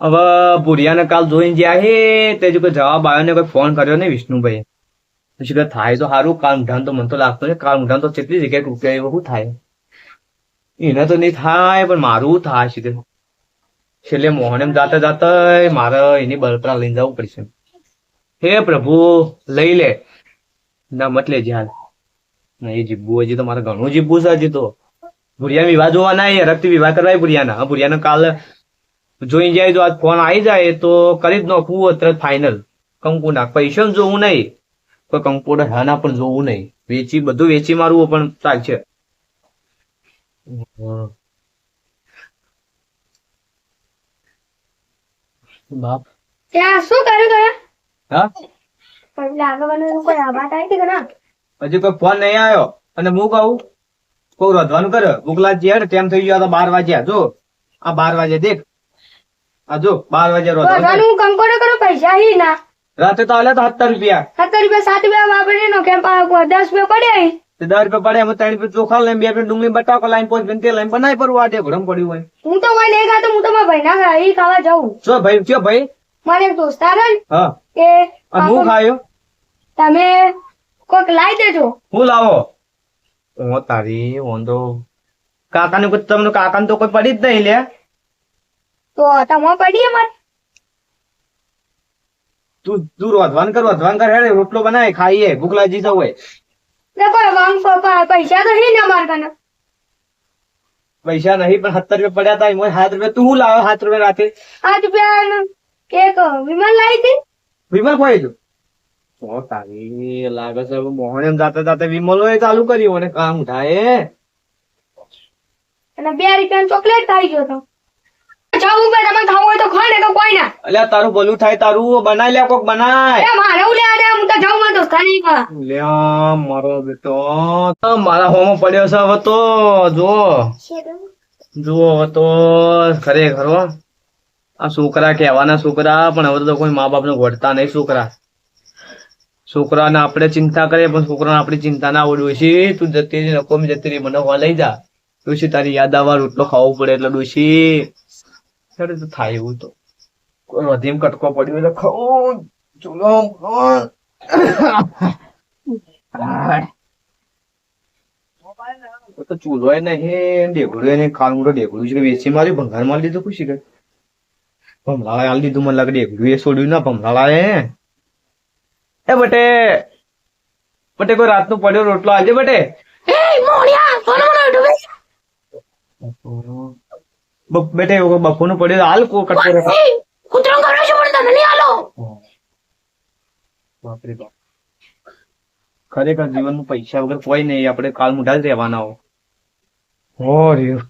હવે ભુરિયાને કાલ જોઈને જ્યાં હે, તે જો કોઈ જવાબ આવ્યો ને કોઈ ફોન કર્યો ને વિષ્ણુભાઈ પછી કે થાય તો સારું, કાલ મુઢાન તો મને તો લાગતો ને કાલ મુઢાન તો કેટલી જગ્યાએ તૂટ્યા એવું થાય. એને તો નહીં થાય, પણ મારું થાય છે છેલ્લે મોહન એમ જાતા જાતા મારે એની બળતરા લઈને જવું પડશે. હે પ્રભુ, લઈ લે. ના, મત લેજે હાલ. ના, એ જીબવું હજી તો મારે ઘણું જીબવું છે હજી તો. ભુરિયા વિવાહ જોવા ના આવીએ રક્ત વિવાહ કરવા ભુરિયાના. ભુરિયાને કાલ જોઈ જાય જો આજ ફોન આવી જાય તો કરી જ નાખવું તરત ફાઇનલ કંકુના પૈસા જોવું નહીં. કોઈ કંકુ હાના પણ જોવું નહીં. વેચી બધું વેચી મારવું પણ ચાલશે બાપ. ત્યાં શું કર્યું તમે હા? કોઈ આવાજ આવી હતી હજી કોઈ ફોન નહીં આવ્યો. અને હું કહું કોઈ રોધવાનું કરે ભૂખ લાગી હેડ ટાઈમ થઈ ગયો તો બાર વાગ્યા. જો આ બાર વાગે દેખ. આ જો બાર વાગે રોજ કરે. કંકોડે કરો પૈસા હી ના. રાતે તો આલે તો સત્તર રૂપિયા. સત્તર રૂપિયા સાત રૂપિયા વાપરી નો કેમ દસ રૂપિયા પડે. તે દસ રૂપિયા પડે એમાં ત્રણ રૂપિયા ચોખા લઈને બે રૂપિયા ડુંગળી બટાકો લાઈન પાંચ રૂપિયા તેલ લાઈન બનાવી પડવું આ ભરમ પડ્યું હોય. હું તો કોઈ નહીં ખાતો હું તો મારા ભાઈના ઘરે ઈ ખાવા જાઉં. શું ભાઈ કયો ભાઈ. મારે એક દોસ્તાર હે. હા કે હું ખાયો? તમે કોક લાવી દેજો. હું લાવો? હું તારી વાંધો કાકાને કોઈ તમને કાકાને તો કોઈ પડી જ નહીં લે. તો તમે પડી મારે તું તું રોધવાન કર રોધવાન કર હેડે રોટલો બનાય ખાઈએ ભૂખ લાગી જવું હોય ને કોઈ વાંગ પ- પ- પૈસા તો હી ને અમાર કને પૈસા નહીં પણ સત્તર રૂપિયા પડ્યા હતા એમાં સાત રૂપિયા. તું લાવ્યો સાત રૂપિયા રાતે? સાત રૂપિયા એક વિમાન લાવી હતી? વિમલ કોઈ જો ઓ તારી લાગે છે મોહણે મોહન એમ જાતે જાતે વિમલ હોય ચાલુ કર્યું અને કામ થાય અને બે રૂપિયા ચોકલેટ ખાઈ ગયો તો જવું ભાઈ તમે ખાવું હોય તો ખાય ને તો કોઈ ના. અલ્યા તારું ભલું થાય તારું બનાય લે કોક બનાય. એ મારે ઉલે આજે હું તો જાઉં મારા દોસ્તાર નહીં કા લ્યા મારો બેટો. આ મારા હોમો પડ્યો છે હવે તો જો જુઓ હવે તો ખરેખર. આ છોકરા કહેવાના છોકરા પણ હવે તો કોઈ મા બાપ ને વળતા નહીં છોકરા. છોકરાને આપણે ચિંતા કરીએ પણ છોકરાને આપણી ચિંતા ના આવડ્યું છે તું જતી રહી નકોમ જતી રહી મને લઈ જા. ડોશી તારી યાદ આવવા રોટલો ખાવો પડે એટલે ડોશી. ત્યારે તો થાય એવું તો કોઈ વધીમ કટકો પડ્યો એટલે ખૂબ ચૂલો તો ચૂલો નહીં ડેગડું એને કાલ મોટો ડેગડું છે કે વેચી માર્યું ભંગાર મારી લીધું ખુશી કે ભમલાળા આલ દીધું મને લાગે ડેગડું એ છોડ્યું ના ભમલાળા એ એ બટે બટે કોઈ રાતનો પડ્યો રોટલો આજે બટે બ- બેટે બપોરનો પડ્યું હાલ કો કટકો હાલો. બાપરે બાપ. ખરેખર જીવનમાં પૈસા વગર કોઈ નહીં. આપણે કાલ મુઢા જ રહેવાના હો. હો રહ્યો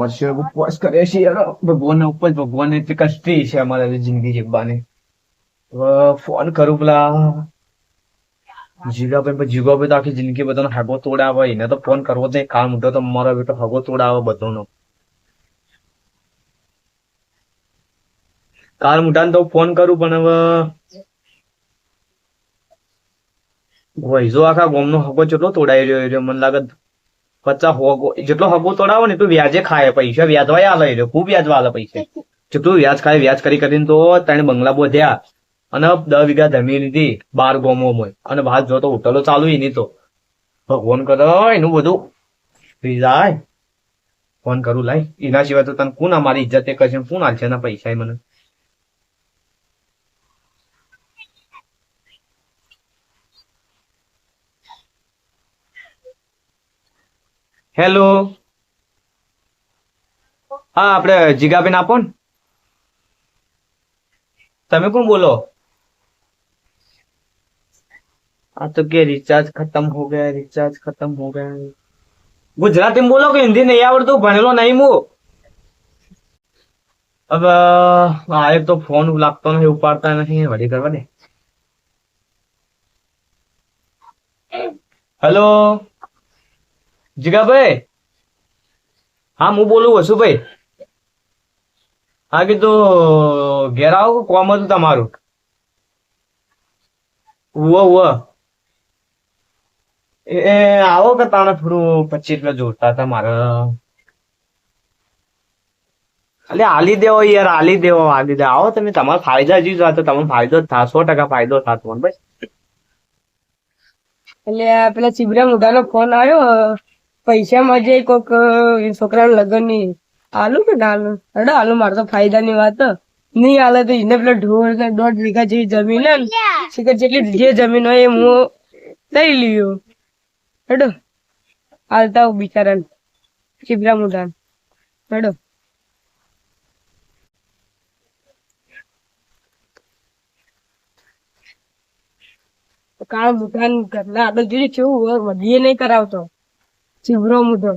મરશે ઉપવાસ કરે છે યાર. ભગવાન ઉપર ભગવાન એટલી કષ્ટી છે અમારે જિંદગી જીવવાની. ફોન કરું પેલા. જીગાભાઈ પણ જીગાભાઈ તો આખી જિંદગી બધાનો હગો તોડાવે. એને તો ફોન કરવો જ નહીં. કાલ ઉઠો તો મારો બેટો હગો તોડાવે બધાનો. કાલ મુઠાને તો ફોન કરું પણ હવે વૈજો આખા ગોમનો હગો જેટલો તોડાઈ રહ્યો રહ્યો મને લાગે પચાસ હગો જેટલો હગો તોડાવો ને એટલું વ્યાજે ખાય પૈસા વ્યાજવાય આલે રહ્યો ખૂબ વ્યાજવા આલે પૈસા. જેટલું વ્યાજ ખાય, વ્યાજ કરી કરીને તો ત્રણ બંગલા બોધ્યા. અને દસ વીઘા જમીન લીધી, બાર ગોમોમાં. અને બહાર જો તો હોટલો ચાલુ એની તો. ભગવાન કરો એનું બધું થઈ ફોન કરું લાઈ એના સિવાય તો તને કોણ અમારી ઇજ્જત એ કરશે કોણ હાલશે એના પૈસા મને? હેલો હા, આપણે જીગાબેન આપો ને તમે કોણ બોલો? આ તો કે રિચાર્જ ખતમ હો ગયા રિચાર્જ ખતમ હો ગયા. ગુજરાતી બોલો કે હિન્દી નહીં આવડતું? ભણેલો નહીં હું. હવે એક તો ફોન લાગતો નથી ઉપાડતા નથી વળી કરવા દે. હેલો જીગાભાઈ? હા, હું બોલું વસુભાઈ. હા, કીધું, ઘેર આવો કોમ હતું તમારું? ઉવો ઉવો. એ આવો કે તાણે થોડું પચીસ રૂપિયા જોતા હતા મારે. એટલે આલી દેવો યાર, આલી દેવો આલી દેવો આવો તમે, તમારો ફાયદા જ તો તમને ફાયદો થાય સો ટકા ફાયદો થાય તમને ભાઈ એટલે પેલા ચિબરા મોઢાનો ફોન આવ્યો. પૈસા મજે જે કોક છોકરાના લગ્નની આલુ કે ના આલુ? અડો આલુ મારે તો ફાયદા ની વાત. નહીં આલે તો એને પેલા ઢોર ને દોઢ વીઘા જેવી જમીન હે શિખર જેટલી જે જમીન હોય એ હું લઈ લ્યો. હેડો. હાલતા હું બિચારા ચીબરા મોઢા હેડો. કાળ દુકાન ઘરના આગળ જોઈએ કેવું વધીએ નહીં કરાવતો. ચીબરો મુઠો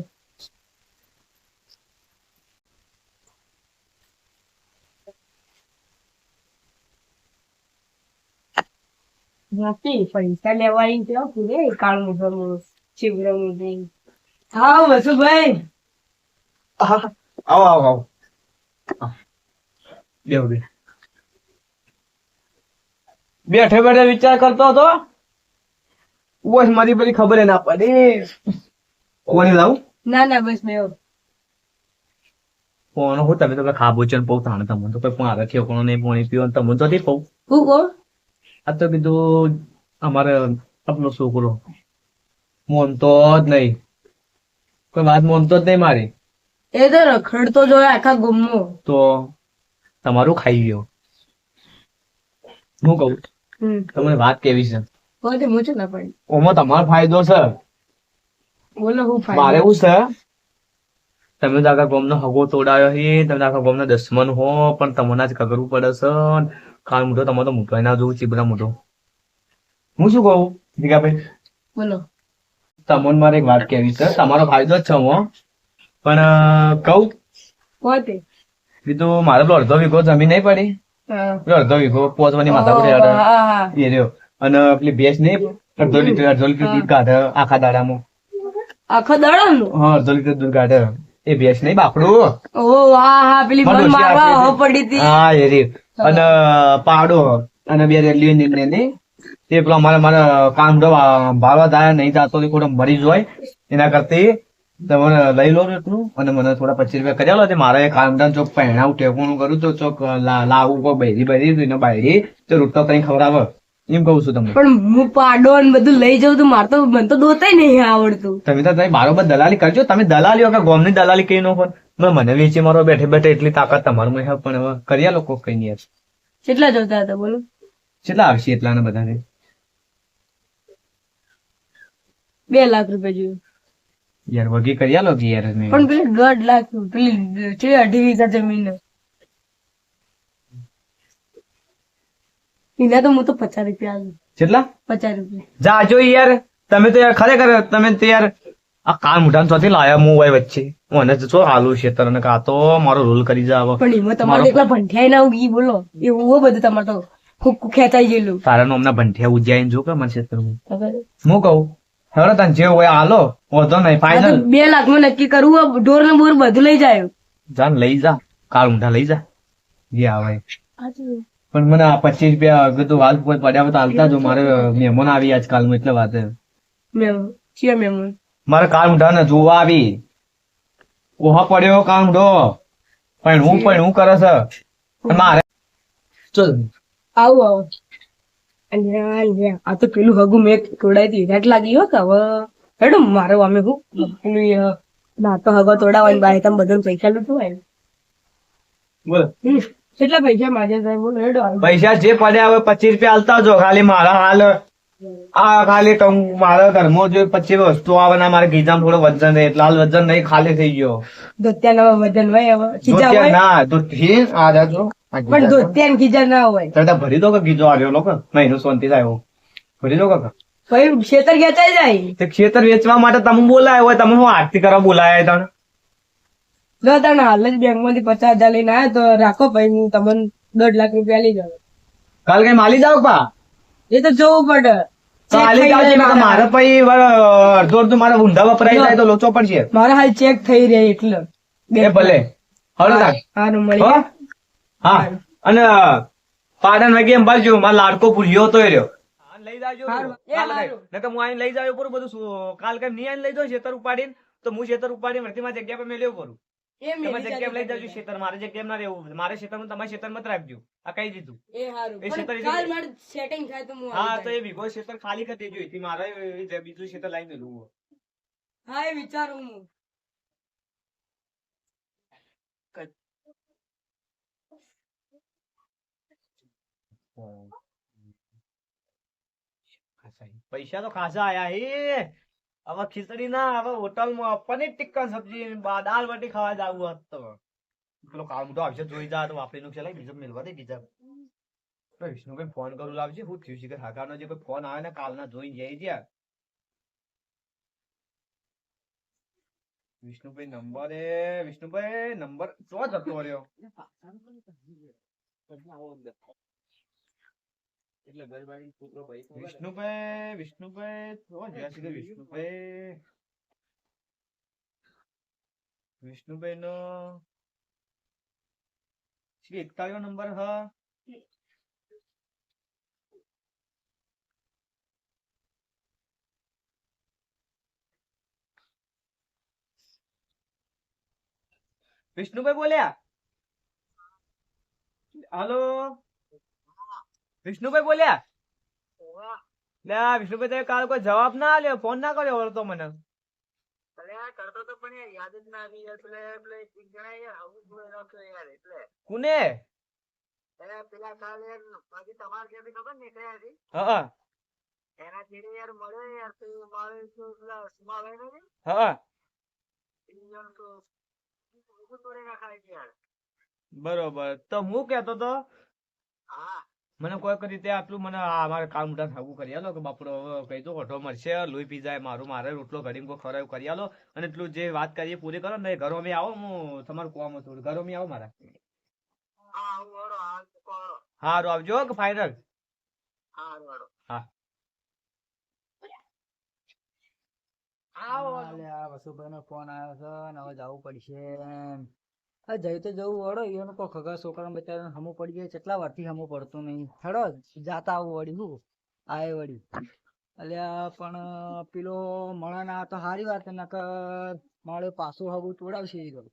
નથી પૈસા લેવાની કેવો પૂરે કાળ મુઠો ચીબરો મુઠો હા વસુભાઈ આવો આવો આવો બેહો બે બેઠે બેઠે વિચાર કરતો હતો બસ મારી બધી ખબર ના પડી કોની લાવું? ના ના બસ મેં ફોન હું? તમે તો ખાબો છે પૌ તાણે તમને તો કોઈ મારે થયો કોણ નહીં પાણી પીવો તમને તો નહીં પૌ હું કોણ? આ તો કીધું અમારે આપનો છોકરો. મોનતો જ નહીં. કોઈ વાત મોનતો જ નહીં મારી. એ તો રખડતો જોયો આખા ગુમો તો તમારું ખાઈ ગયો. હું કહું? તમને વાત કેવી છે? ઓમાં તમારો ફાયદો છે. બોલો હું મારે હું છે? તમે તો આખા ગામનો હગો તોડાયો છે તમે આખા ગોમનો દસમન હો પણ તમને જ કગરવું પડે છે. કાળ મોટો તમારો તો મોટો ના જોવું ચીબરા મોટો હું શું કહું દીકાભાઈ બોલો. તમને મારે એક વાત કેવી છે. તમારો ફાયદો જ છે હું પણ કહું? પોતે? તો મારે પેલો અડધો વીઘો જમીન નહીં પડી. પેલો અડધો વીઘો પોચવાની માથા હા એ રહ્યો. અને પેલી ભેંસ નહીં અડધો લીટર અડધો લીટર દૂધ કાઢે આખા દાડામાં. આખો દાડાનું હા અડધો દૂર કાઢે એ ભેંસ નહીં બાપડું. ઓ હા હા પેલી મન મારવા હો પડી હતી. હા એ રી. અને પાડો. અને બે રેલી ને ને. તે પેલો મારે મારે કામ ભાળવા થાય નહીં થતો તો ખોટો મરી જ હોય. એના કરતી તમે લઈ લો એટલું અને મને થોડા પચીસ રૂપિયા કર્યા લો. તે મારે કામડાન ચોક પહેણાવું ટેકવાનું કરું તો ચોક લાવું કોઈ બૈરી બૈરી એને બાયરી તો રૂટો કઈ ખવડાવે. એમ કહું છું તમને. પણ હું પાડો ને બધું લઈ જાઉં તો મારે તો મને તો દોતાય નહીં આવડતું. તમે તો તમે બારોબર દલાલી કરજો. તમે દલાલી કે ગોમની દલાલી કઈ નો પણ મને વેચી મારો બેઠે બેઠે એટલી તાકાત તમારું મેં પણ હવે કર્યા લોકો કઈ નહીં. કેટલા જોતા હતા બોલો? કેટલા આવશે એટલા ને બધાને? બે લાખ રૂપિયા જોયું યાર વગી કર્યા લો યાર પણ પેલી દોઢ લાખ પેલી છે અઢી વીઘા જમીન. એના તો હું તો પચાસ રૂપિયા આલું. કેટલા? પચાસ રૂપિયા. જાજો યાર તમે તો યાર ખરેખર તમે તો યાર આ કાન મુઠાન ચોથી લાયા હું હોય વચ્ચે. મને શું હાલું છે તને કા તો મારો રોલ કરી જાવ. પણ એમાં તમારે એકલા ભંઠિયા ના ઉગી બોલો. એવું બધું તમારે તો ખૂબ ખેંચાઈ ગયેલું. તારા નું હમણાં ભંઠિયા ઉજ્જૈન જો કે મને ક્ષેત્ર હું કહું હવે તને જે હોય હાલો વધો નહીં ફાઈનલ બે લાખમાં નક્કી કરવું ઢોર ને બોર બધું લઈ જાય. જાન લઈ જા કાળ ઊંધા લઈ જા. જે આવે પણ મને આ પચીસ રૂપિયા કીધું હાલ પડ્યા હોય તો હાલતા જો મારે મહેમાન આવી આજકાલમાં એટલે વાત મારે કાળ ઊંધા ને જોવા આવી. ઓહા પડ્યો કાળ ઊંધો પણ હું પણ હું કરે છે? મારે ચલ. આવો આવો. આ તો પેલું હગું મેં તોડાઈ હતી રેટ લાગી હો કે હવે? હેડો મારે અમે હું. ના તો હગો તોડાવવાની બાય તમે બધા પૈસા લૂંટવું હોય બોલ કેટલા પૈસા માગે સાહેબ બોલો હેડો પૈસા જે પડ્યા હવે પચીસ રૂપિયા હાલતા જો ખાલી મારા હાલ. આ ખાલી મારા ઘરમાં જે પચીસ વસ્તુ આવે ને મારે ગીજામાં થોડો વજન રહે એટલે હાલ વજન નહીં ખાલી થઈ ગયો. ધોતિયા વજન હોય હવે? ના ધોતી આ જાજો પણ ગીજા. ધોતિયા ને ના હોય. તો ભરી દો કે ગીજો આવ્યો લોકો? મહિનો શાંતિ થાય ભરી દો કાકા? ભાઈ ખેતર વેચાઈ જાય? ખેતર વેચવા માટે તમે બોલાય હોય તમે હું આરતી કરવા બોલાયા તમે જો તને હાલ જ બેંકમાંથી પચાસ હજાર લઈને આવ્યા તો રાખો ભાઈ હું તમને દોઢ લાખ રૂપિયા લઈ જાઉં. કાલ કઈ માલી જાવ પા? એ તો જોવું પડે. મારે. પછી અડધો અડધો મારે ઊંધા વપરાઈ જાય તો લોચો પડશે. મારા હાલ ચેક થઈ રહ્યા એટલે. બે ભલે. મળી હો? હા? અને પાટણ વાગે એમ બાજુ મારા લાડકો ભૂલ્યો તો રહ્યો. લઈ જાજો. હારું. તો હું આઈને લઈ જાવ પૂરું બધું કાલ કઈ નહીં આઈને લઈ જાઉં ખેતર ઉપાડીને તો હું ખેતર ઉપાડીને વર્તીમાં જગ્યા પર મેલ્યો કરું. તમે મેલી લઈ જજો ખેતર મારે જગ્યાએ ના રહેવું મારે ખેતરમાં તમારે ખેતરમાં રાખજો. આ કહી દીધું. એ હારું. એ પણ કાલ મારે સેટિંગ થાય તો હું હા તો એ વિગો ખેતર ખાલી કરી દેજો. એથી મારે બીજું ખેતર લાવી મેળવું હા એ વિચારું હું. પૈસા તો ખાસા આયા હે. હવે ખીચડી ના હવે હોટલમાં પનીર ટિક્કા સબ્જી દાળ બાટી ખાવા જાવું હોત પેલો કાળ મોટો આવશે, જોઈ જા, તો વાપરી નું ચલાય બીજો મેળવા દે બીજા. વિષ્ણુભાઈ ફોન કરું, લાવજે. હું થયું છે કે હાકાનો જે કોઈ ફોન આવે ને, કાલના જોઈ જાય. ત્યાં વિષ્ણુભાઈ નંબર એ, વિષ્ણુભાઈ નંબર ચો જતો રહ્યો. વિષ્ણુભાઈ વિષ્ણુભાઈ ચો જ્યાં સુધી વિષ્ણુભાઈ. વિષ્ણુભાઈ નો એકતાળીસ નંબર હ? વિષ્ણુભાઈ બોલ્યા? હાલો? વિષ્ણુભાઈ બોલ્યા? લે વિષ્ણુભાઈ તમે કાલ કોઈ જવાબ ના આલ્યો? ફોન ના કર્યો વળતો મને. કરતો તો પણ યાદ જ ના આવી યાર પેલા પેલા એક જણા યાર આવું જ બોલી યાર એટલે. કુને? પેલા કાલે યાર બાકી તમારે ક્યાંથી ખબર ને હતી? હા એના ચેડે યાર મળ્યો યાર તો મારે તો પેલા સુમાભાઈ નથી હા યાર તો તોડી નાખાય છે યાર. બરોબર. તો હું કેતો તો? હા. મને કોઈક રીતે આટલું મને અમારે કામ મોટા થાગું કરી આલો કે બાપડો હવે કઈ તો ઓઢો મળશે લોહી પી જાય મારું મારે રોટલો ઘડીને કોઈ ખરાબ કરી આલો. અને એટલું જે વાત કરીએ પૂરી કરો ને ઘરો મેં આવો હું તમારું કોમ હતું. ઘરો મેં આવો મારા. હારું આવજો કે ફાઈનલ હા. આવો. અલ્યા, વસુભાઈનો ફોન આવ્યો છે ને હવે જવું પડશે હા, જઈ તો જવું વળો. એનો કોઈ ખગા છોકરા બચારાને હમો પડી જાય. કેટલા વારથી હમો પડતું નહીં. હેડો, જાતા આવું વળી હું? આય વળી. અલ્યા, પણ, પેલો મળે ના તો સારી વાત છે, નકર મારે પાછું હવું તોડાવશે એ ગયું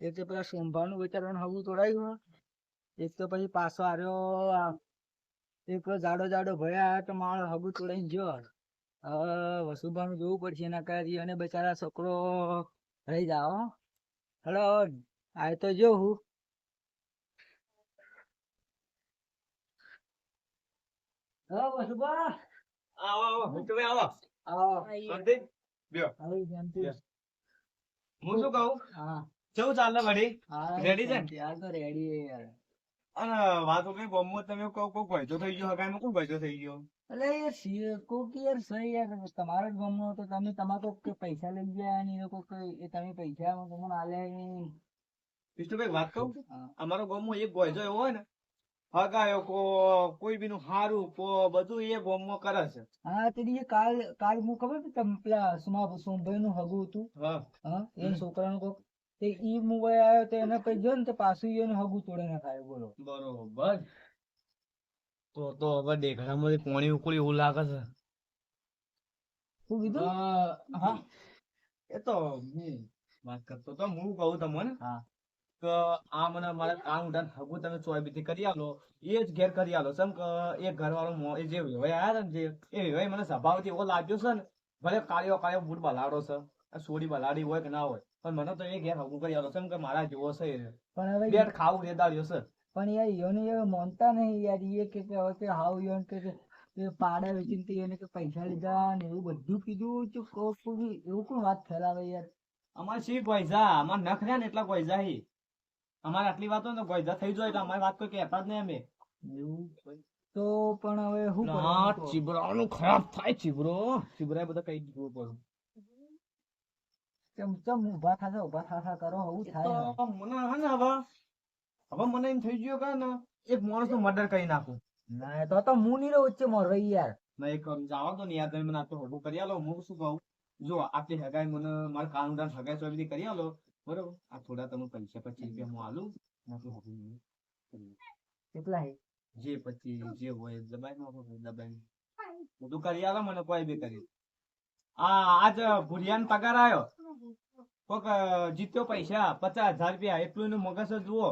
એક તો પેલા સોમભાનું બચારાનું હવું તોડાયું એક તો પછી પાછો આવ્યો એક જાડો જાડો ભયા તો મારે હગું તોડાઈને હવે વસુભાનું જોવું પડશે એના કારણે અને બચારા છોકરો રહી જાઓ હેલો આ તો જો હું હા વસુભા આવો આવો તમે આવો આવો સંદીપ બ્યો. આવી શાંતિ. હું શું કહું હા કેવું ચાલે વડી રેડી છે યાર તો રેડી યાર અને વાતો કઈ બમ્મો તમે કહો કોઈ ભયતો થઈ ગયો હગાઈમાં કોઈ ભયતો થઈ ગયો એટલે યાર કોક યાર સહી યાર તમારો જ બમ્મો તો તમે તમારે કોક કે પૈસા લઈ ગયા ને એ લોકો કઈ- એ તમે પૈસા તમને આલે નહીં. વિષ્ણુભાઈ વાત કહું અમારો ગામમાં એક ગોયજો એવો હોય ને હગાયો કો કોઈ બીનું હારું કો બધું એ ગામમાં કરે છે. હા તેની કાલ કાલ હું ખબર ને તમ પેલા સુમા સોમભાઈ નું હગું હતું? હા. હા એ છોકરાનું કોક તે ઈ મુંબઈ આવ્યો તો એને કઈ ગયો ને તો પાછું એનું હગું તોડી નાખાયો બોલો. બરોબર. તો તો હવે દેખાડામાંથી પોણી ઉકળી એવું લાગે છે. શું કીધું? હા. એ તો વાત કરતો તો હું કહું તમને. હા. કે આ મને મારે કામ ઉડાન હગું તમે ચોયબીથી કરી આલો એ જ ઘેર કરી આલો. સમ કે એ ઘરવાળો એ જે વિવાય આવ્યા ને જે એ વિવાય મને સ્વભાવથી એવો લાગ્યો છે ને ભલે કાળીઓ કાળીઓ બૂટ બલાડો છે સોડી બલાડી હોય કે ના હોય પણ મને તો એ ઘેર હગું કરી આલો. સમ કે મારા જેવો છે. પણ હવે બેટ ખાવું રેદાડ્યો છે. પણ યાર યોને એ માનતા નહીં યાર. એ કે હવે કે હાવ યોન કે પાડા વેચીને તે એને કે પૈસા લીધા ને એવું બધું કીધું તો. એવું કોણ વાત ફેલાવે યાર? અમારે શી પૈસા? અમારે નખ રહ્યા ને એટલા પૈસા હી. અમારે આટલી વાતો ને પૈસા થઈ જાય એટલે અમારી વાત કોઈ કહેતા જ નહીં અમે. તો પણ હવે શું કરવાનું? ચીબરાનું ખરાબ થાય ચીબરો ચીબરાય બધા કઈ દીધું પડે ચમ ચમ ઊભા થાશો ઊભા થાશા કરો આવું થાય તો મને હે ને હવે. હવે મને એમ થઈ ગયો કે ને એક માણસનું મર્ડર કરી નાખું. ના તો તો હું નહીં રહું વચ્ચે રહી યાર. ના એક જાવા તો ને યાર તમે મને આ તો હગું કરી આલો. હું શું કહું? જો આટલી હગાઈ મને મારા હગાઈ તો બધી કરી આલો. બરોબર? આ થોડા તમે પૈસા પચીસ રૂપિયા હું આલું. કેટલા જે પછી જે હોય દબાઈ નો દબાઈ. બધું કરી આલો મને કોઈ બી કરી. આ આજ ભુરિયાન પગાર આવ્યો કોક જીત્યો પૈસા પચાસ હજાર રૂપિયા. એટલું એનું મગજ જ જુઓ.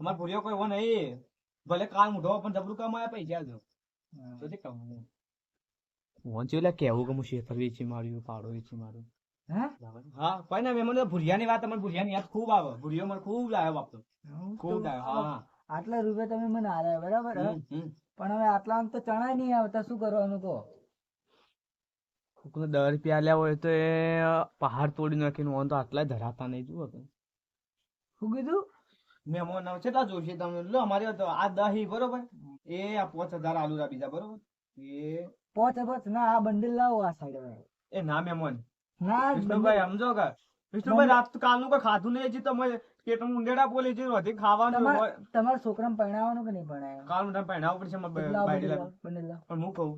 અમાર ભૂર્યો કોઈ એવો નહીં. ભલે કાલ મૂઢો પણ જબરું કમાયા પૈસા જો. તો કમાવું છે એટલે કેવું કે હું શેતર વેચી માર્યું પાડો વેચી માર્યું. હે? હા કોઈ ના મેં ભૂરિયાની વાત મને ભૂરિયાની યાદ ખૂબ આવે. ભૂરિયો મને ખૂબ લાવ્યો બાપતો ખૂબ તો- હા. આટલા રૂપિયા તમે મને આલ્યા બરાબર. પણ હવે આટલા તો ચણા નહીં આવતા શું કરવાનું કહો? કોકને દર રૂપિયા આલ્યા હોય તો એ પહાડ તોડી નાખીને ઓન તો આટલા ધરાતા નહીં જુઓ તો શું કીધું? મહેમાન આવે કેટલા જોશે તમને. લો અમારે તો આ દહી બરોબર? એ આ પાંચ હજાર આલુ બીજા બરોબર? એ પોચ પાંચ ના આ બંડલ લાવો આ સાઈડ એ ના મહેમાન ના વિષ્ણુભાઈ સમજો કે વિષ્ણુભાઈ રાત કાલનું કોઈ ખાધું નહીં હજી તમે પેટમાં મુંડેડા બોલી છે વધી ખાવાનું તમારા છોકરાને પરણાવવાનું કે નહીં પરણાવવાનું? કાલ મને પહેણાવવું પડશે મારે બ- લાવો, બાયડી બંડલ લાવી. લાવો, બંડલ લાવો. પણ હું કહું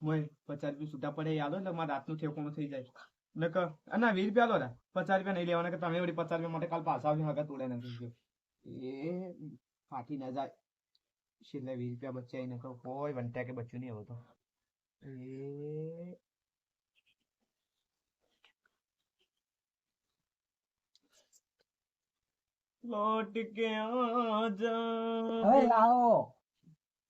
મોય પચાસ રૂપિયા છૂટા પડે એ આલો મારે રાતનું ઠેકોણું થઈ જાય. નકર ના વીસ રૂપિયા લો પચાસ રૂપિયા નહીં લેવાના કે તમે વળી પચાસ રૂપિયા માટે કાલ પાછા આવજો હગા તોડે નથી એ ફાટી ના જાય. છેલ્લે વીસ રૂપિયા બચ્યા નકર કોઈ વંટા કે બચ્યું નહીં એ લોટ કે આજા હવે લાવો.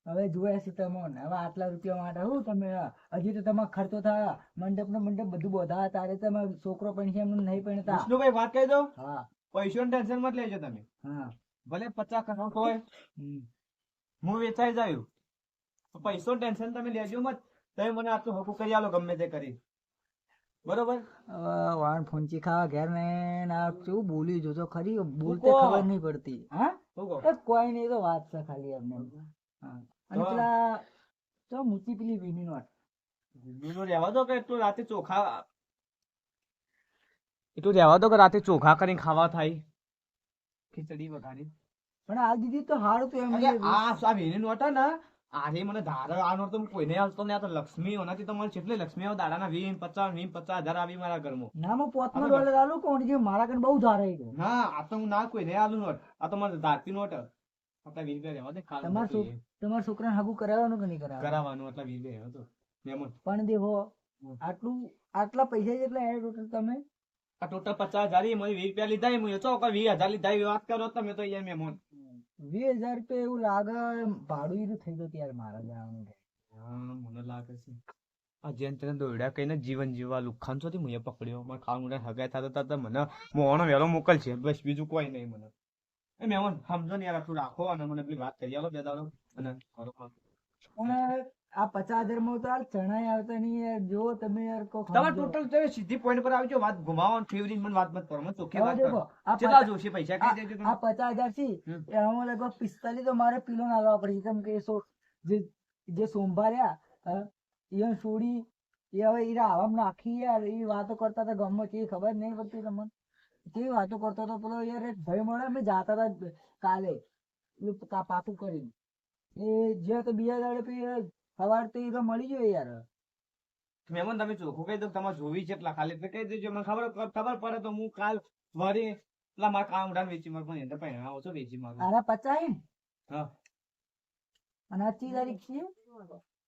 હવે જુએ છે તમે. હવે આટલા રૂપિયા માટે હું તમે હજી તો તમારે ખર્ચો થાય. મંડપ નો મંડપ બધું બોધા તારે તમે છોકરો પણ છે એમનું નહીં પરણતા વિષ્ણુભાઈ વાત કહી દો હા. પૈસાનું ટેન્શન મત લેજો તમે. હા. ભલે પચાસ કરોડ હોય. હું વેચાઈ જાયું પૈસો ટેન્શન તમે લેજો મત. તમે મને આટલું હકું કરી આલો ગમે તે કરી. બરોબર? વાણ ફોનચી ખાવા ઘેર ને ના બોલ્યું જો તો ખરી બોલતે ખબર નહીં પડતી. હા? શું કોઈ નહીં તો વાત છે ખાલી અમને અને પેલા તો મૂકી પેલી વિની નોટ બીજું રહેવા દો કે એટલું રાતે ચોખા? એટલું રહેવા દો કે રાતે ચોખા કરીને ખાવા થાય? ખીચડી વઘારી. પણ આ દીદી તો હારું તો એમ આ આ વેની નોટ ને? આરે મને ધારો આ નોટ તો કોઈને આવતો ને આ તો લક્ષ્મી ઓનાથી તો મને કેટલી લક્ષ્મી આવે દાડાના વીમ પચાસ વીમ પચાસ હજાર આવી મારા ઘરમાં. ના હું પોતનો ડોલર આલું કોણ? જે મારા ઘર બહુ ધારે ના આ તો હું ના કોઈને આલું નોટ આ તો મારે ધારતી નોટ વીસ રૂપિયા રહેવા દે તમાર તમાર તમારા છોકરાને હગું કરાવવાનું કે નહીં કરાવવાનું? કરાવવાનું એટલે રૂપિયા રહેવા તો પણ દેવો આટલું આટલા પૈસા જેટલા એડ ટોટલ તમે? આ ટોટલ પચાસ હજાર મને વીસ રૂપિયા લીધા મને ચોક્કસ વીસ હજાર લીધા વાત કરો તમે તો અહીંયા મહેમાન વીસ હજાર રૂપિયા એવું લાગે, ભાડું એટલું થઈ ગયું યાર મારા જવાનું મને લાગે છે. આ જેન તને દોડ્યા કહીને જીવન જીવવા લુખાન છોથી મુએ પકડ્યો. મારા ખાવ મને હગાઈ થતા થતા મને મોહનો વેલો મોકલ છે બસ બીજું કોઈ નહીં મને. એ મેમન સમજો ને યાર, આટલું રાખો અને મને પેલી વાત કરી આલો બે દાડો. અને કરો. પણ આ પચાસ હજારમાં તો ચણાય આવતા નહીં યાર. જો તમે યાર કોક તમારે ટોટલ તમે સીધી પોઈન્ટ પર આવજો. વાત ઘુમાવો ફેવરિંગ મને વાત મત કરો. મને ચોખ્ખી વાત કરો. કેટલા જોશે પૈસા કઈ દેજો આ પચાસ હજારથી એમાં લગભગ પિસ્તાલીસ તો મારે પીલો નાખવા પડશે કેમ કે એ સો જે જે રહ્યા એ છોડી એ હવે એ આવામ નાખી યાર. એ વાતો કરતા હતા ગામમાં કે ખબર નહીં પડતી તમને. કેવી વાતો કરતો હતો? પેલો યાર એક ભાઈ મળે અમે જાતા હતા કાલે. કા પાકું કરીને. એ જે તો બીજા દાડે પછી સવાર તો એ તો મળી ગયો યાર. મેમન તમે ચોખ્ખું કહી દો તમારે જોવી છે એટલા ખાલી. એટલે કહી દેજો મને ખબર ખબર પડે તો હું કાલ વળી એટલા મારા કામ ઉડાન વેચી મારું પણ એને પહેણા ઓછો વેચી મારું. અરે પચાસ હા અને આજની તારીખ છે?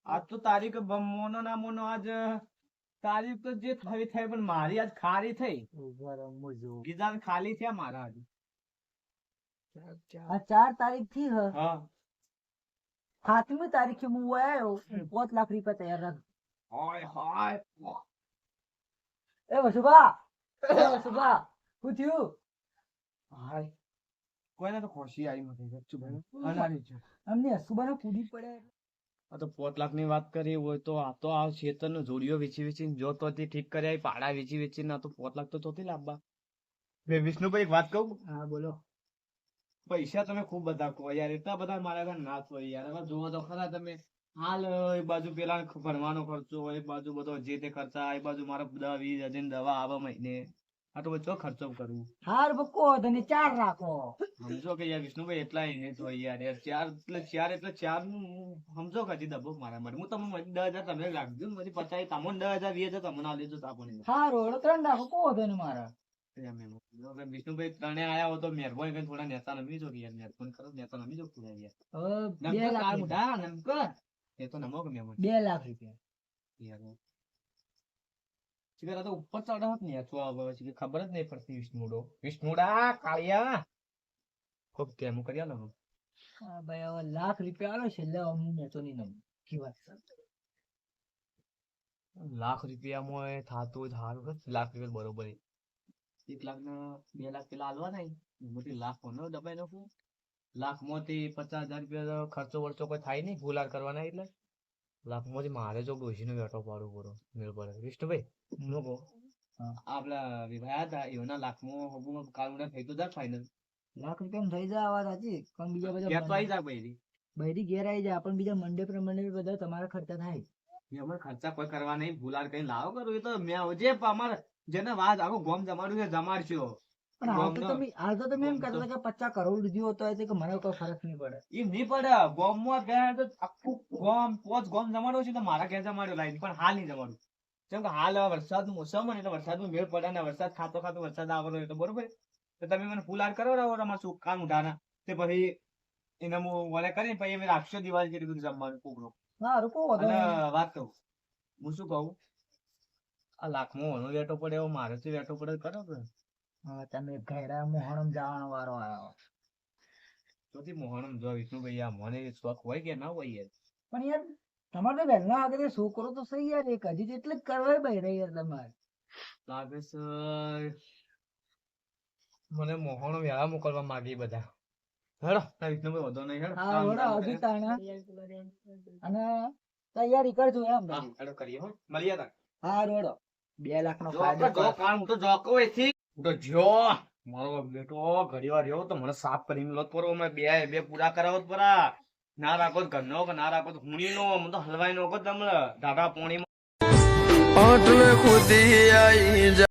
આજ તો તારીખ મોનો ના મોનો આજ તારીખ તો જે થઈ થઈ પણ મારી આજ ખારી થઈ. ગીઝા ખાલી થયા મારા આજ. ચાર તારીખથી હા. સાતમી તારીખે હું આવ્યો પાંચ લાખ રૂપિયા તૈયાર રાખ હાય હાય એ વસુભા એ વસુભા શું થયું હાય કોઈને તો ખુશી આવી નથી ભાઈ અનારી છે અમને સુબાનો કૂદી પડે આ તો પોત લાખની વાત કરી હોય તો આ તો આ ખેતર નો જોડીઓ વેચી વેચી જો તો ઠીક કર્યા પાડા વેચી વેચી ના તો પોત લાખ તો ચોથી લાવવા બે વિષ્ણુભાઈ એક વાત કહું? હા બોલો. પૈસા તમે ખૂબ બધા કહો યાર એટલા બધા મારા ઘર ના હોય યાર. હવે જોવો તો ખરા તમે હાલ એક બાજુ પેલા ભણવાનો ખર્ચો એક બાજુ બધો જે તે ખર્ચા એક બાજુ મારા દવા વીસ હજાર દવા આવે મહિને આટલો બધો ખર્ચો કરું. હાર બકો તને ચાર રાખો. સમજો કે યાર વિષ્ણુભાઈ એટલા એને હોય યાર. યાર ચાર એટલે ચાર એટલે ચારનું સમજો કે હજી દબો મારા માટે. હું તમને દસ હજાર તમે રાખજો પછી પચાસ તમને દસ હજાર વીસ હજાર તમને આલી દો આપણને એટલે ત્રણ રાખો કહો તને મારા? વિષ્ણુભાઈ ત્રણે આયા હો તો મહેરબાની કરીને થોડા નેતા નમી જો કે યાર મહેરબાની કરો નેતા નમી જો પૂરા યાર બે લાખ. મુઢા, નમકર. એ તો નમો કે મહેમાન બે લાખ રૂપિયા. યાર. આ તો ઉપર ચડ્યો હોત ને યાર, આવે શીખર ખબર જ નહીં પડતી વિષ્ણુડો. વિષ્ણુડા કાળિયા. ખૂબ કેમ કર્યા ને હા ભાઈ હવે લાખ રૂપિયા આલો છેલ્લે હું નેતો નહીં નમ. કી વાત છે? લાખ રૂપિયામાં થાતું તો સારું લાખ રૂપિયા બરોબર છે. એક લાખ ના બે લાખ પેલા હાલવા થાય. મોટી લાખ કોનો દબાઈ નાખું. લાખમાંથી પચાસ હજાર રૂપિયા ખર્ચો વર્ચો કોઈ થાય નહીં ફુલાર કરવાના એટલે. લાખમાંથી મારે જો ડોશીનો વેટો પાડું પૂરો મેળ પડે. વિષ્ણુભાઈ લોકો આપડા વિભાયા હતા એના લાખમાં હબુમાં કાળુડા થઈ તો જાય ફાઈનલ લાખ રૂપિયા થઈ જાય આવા સાચી. પણ બીજા બધા તો આવી જાય ભાઈ બૈરી ઘેર આવી જાય પણ બીજા મંડે પ્રમાણે બધા તમારા ખર્ચા થાય. અમારે ખર્ચા કોઈ કરવા નહીં ભૂલાર કઈ લાવો કરું એ તો મેં જે અમારે જેને વાત આખું ગોમ જમાડ્યું છે જમાડશો પણ હાલ તો તમે હાલ તો તમે એમ કહેતા કે પચાસ કરોડ એટલે કે મને કોઈ ફરક નહીં પડે. એ નહીં પડે. ગોમમાં ગયા તો આખું ગોમ પોચ ગોમ જમાડો છે તો મારા ઘેર જમાડ્યો લાઈન પણ હાલ નહીં જમાડું કેમ કે હાલ હવે વરસાદનું મોસમ એટલે વરસાદનું મેળ પડે ને વરસાદ ખાતો ખાતો વરસાદ આવવાનો હોય તો બરોબર તો તમે મને ફૂલાર કરો રહો અમારે કામ ઉઠાના તે પછી એને હું વલે કરીને પછી રાખશો દિવાળી જેટલું જમવાનું કોકરો. વાત કહું હું શું કહું? આ લાખમાં ઓનો વેટો પડે એવો મારે તો વેટો પડે ખરો કે હવે તમે ઘેરા મોહણમ જવાનો વારો આવ્યો. ચોથી મોહનમ જો વિષ્ણુભાઈ આ મને શોખ હોય કે ના હોય યાર પણ યાર તમારે તો વહેલા આગળ છોકરો તો સહી યાર એક હજી એટલે જ કરવા બહેરા યાર તમારે. લાગે છે મને મોહણ વેળા મોકલવા માંગી બધા. હેડો વિષ્ણુભાઈ વધો નહીં હેડો. હા કામ હજી તાણા. અને તૈયારી કરજો એમ. હા, હેડો કરીએ હો. મળીએ તા હા રોડો બે લાખ નો જો મારો બેટો ઘડી વાર રહ્યો તો મને સાફ કરીને લોત પરો મેં બે બે પૂરા કરાવો પરા. ના રાખો ઘરનો કે ના રાખો હુણી નો મને તો હલવાઈ નો કો તમને. દાદા પોણી